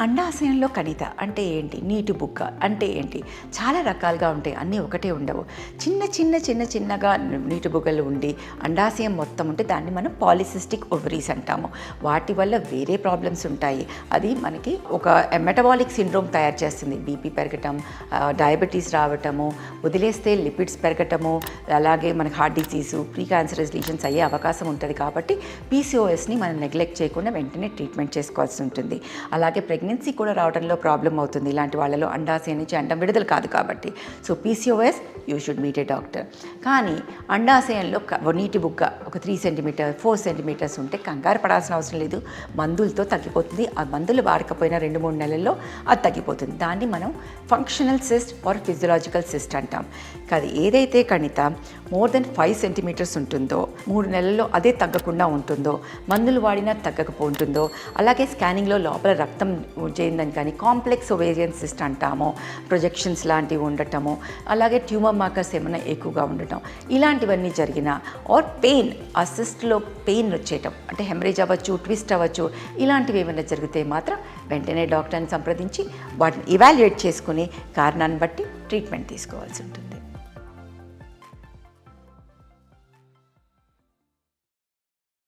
అండాశయంలో కణిత అంటే ఏంటి? నీటి బుక్క అంటే ఏంటి? చాలా రకాలుగా ఉంటాయి. అన్నీ ఒకటే ఉండవు. చిన్న చిన్న చిన్న చిన్నగా నీటి బుగ్గలు ఉండి అండాశయం మొత్తం ఉంటే దాన్ని మనం పాలిసిస్టిక్ ఓవరీస్ అంటాము. వాటి వల్ల వేరే ప్రాబ్లమ్స్ ఉంటాయి. అది మనకి ఒక మెటబాలిక్ సిండ్రోమ్ తయారు చేస్తుంది. బీపీ పెరగటం డయాబెటీస్ రావటము వదిలేస్తే లిపిడ్స్ పెరగటము అలాగే మనకి heart disease pre cancerous lesions అయ్యే అవకాశం ఉంటుంది కాబట్టి పీసీఓఎస్ని మనం నెగ్లెక్ట్ చేయకుండా వెంటనే ట్రీట్మెంట్ చేసుకోవాల్సి ఉంటుంది. అలాగే ప్రెగ్నెన్సీ కూడా రావడంలో ప్రాబ్లం అవుతుంది. ఇలాంటి వాళ్ళలో అండాశయం నుంచి అండం విడుదల కాదు కాబట్టి. So PCOS you should meet a doctor కానీ అండాశయంలో నీటి బుగ్గ ఒక త్రీ సెంటీమీటర్ ఫోర్ సెంటీమీటర్స్ ఉంటే కంగారు పడాల్సిన అవసరం లేదు. మందులతో తగ్గిపోతుంది. ఆ మందులు వాడకపోయినా రెండు మూడు నెలల్లో అది తగ్గిపోతుంది. దాన్ని మనం functional cyst or physiological cyst అంటాం. కాదు ఏదైతే కణిత మోర్ దెన్ ఫైవ్ సెంటీమీటర్స్ ఉంటుందో మూడు నెలల్లో అదే తగ్గకుండా ఉంటుందో మందులు వాడినా తగ్గకపోతుందో అలాగే స్కానింగ్లో లోపల రక్తం చేయిందని కానీ కాంప్లెక్స్ ఒవేరియన్ సిస్ట్ అంటాము ప్రొజెక్షన్స్ లాంటివి ఉండటము అలాగే ట్యూమర్ మార్కర్స్ ఏమైనా ఎక్కువగా ఉండటం ఇలాంటివన్నీ జరిగినా ఆర్ పెయిన్ ఆ సిస్ట్లో పెయిన్ వచ్చేయటం అంటే హెమరేజ్ అవ్వచ్చు ట్విస్ట్ అవ్వచ్చు ఇలాంటివి ఏమైనా జరిగితే మాత్రం వెంటనే డాక్టర్ని సంప్రదించి వాటిని ఇవాల్యుయేట్ చేసుకుని కారణాన్ని బట్టి ట్రీట్మెంట్ తీసుకోవాల్సి ఉంటుంది.